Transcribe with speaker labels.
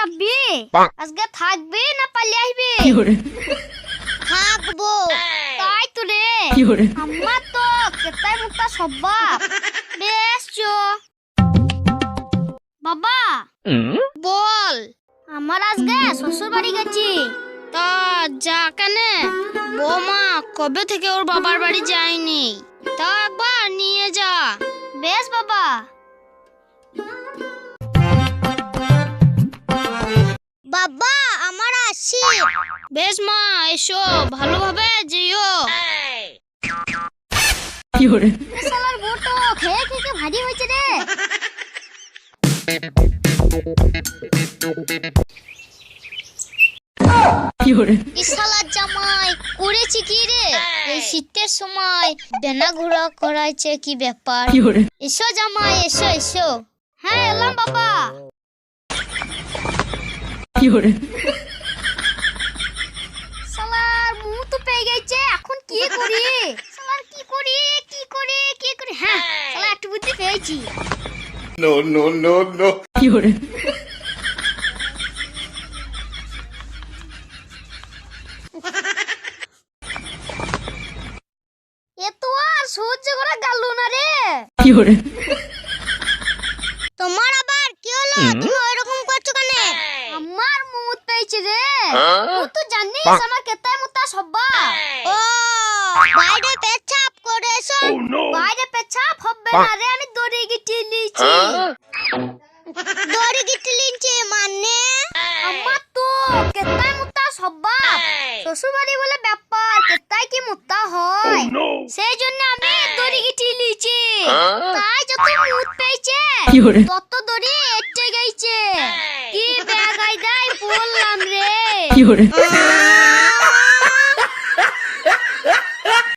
Speaker 1: যাবি? আজকে থাকবি না পালিয়ে আসবি?
Speaker 2: থাকব।
Speaker 1: তাই তো রে। আমার তো কেতাই মুক্তা স্বভাব বেশ চো। বাবা
Speaker 2: বল।
Speaker 1: আমার আজকে শ্বশুর বাড়ি গেছি।
Speaker 2: তা যা কেনে। বৌমা কবে থেকে ওর বাবার বাড়ি যায়নি? তা একবার নিয়ে যা।
Speaker 1: বেশ বাবা।
Speaker 2: বেশ মা এসো ভালোভাবে যেও।
Speaker 1: এ শালার বউটো খেয়ে খেয়ে খেয়ে ভারী হয়েছে রে।
Speaker 2: ইশালার জামাই করেছি কি রে? এই শীতের সময় বেনা ঘোরা করাইছে কি ব্যাপার? এসো জামাই এসো এসো।
Speaker 1: হ্যাঁ এলাম বাবা। শালার করি? শালার কি করি? কি করি? কি করি? হ্যাঁ শালা একটু বুদ্ধি পেয়েছি।
Speaker 3: No, no, no, no.
Speaker 1: এ তো আর সহ্য করা গেল না রে।
Speaker 2: তোমার আবার কি হলো? তুমি ওইরকম করছ কেন?
Speaker 1: আমার মুখ পেয়েছে রে। তুই তো জানিস আমার কেতায় মুতা সব্বা।
Speaker 2: ও বাইরে পেছাপ করে এসো
Speaker 1: বাইরে পেছাপ হবে না রে আমি দড়ি গিটি লিছি
Speaker 2: দড়ি গিটে লিনছে মানে?
Speaker 1: আমার তো কেতাই মুতা সব্বা শ্বশুর বাড়ি বলে ব্যাপার কেতাই কি মুতা হয়? সেই জন্য আমি দড়ি গিটি লিছি তাই যত মুত পেয়েছে তত দড়ি এটে গেছে কি ব্যাগ আইদাই বললাম রে।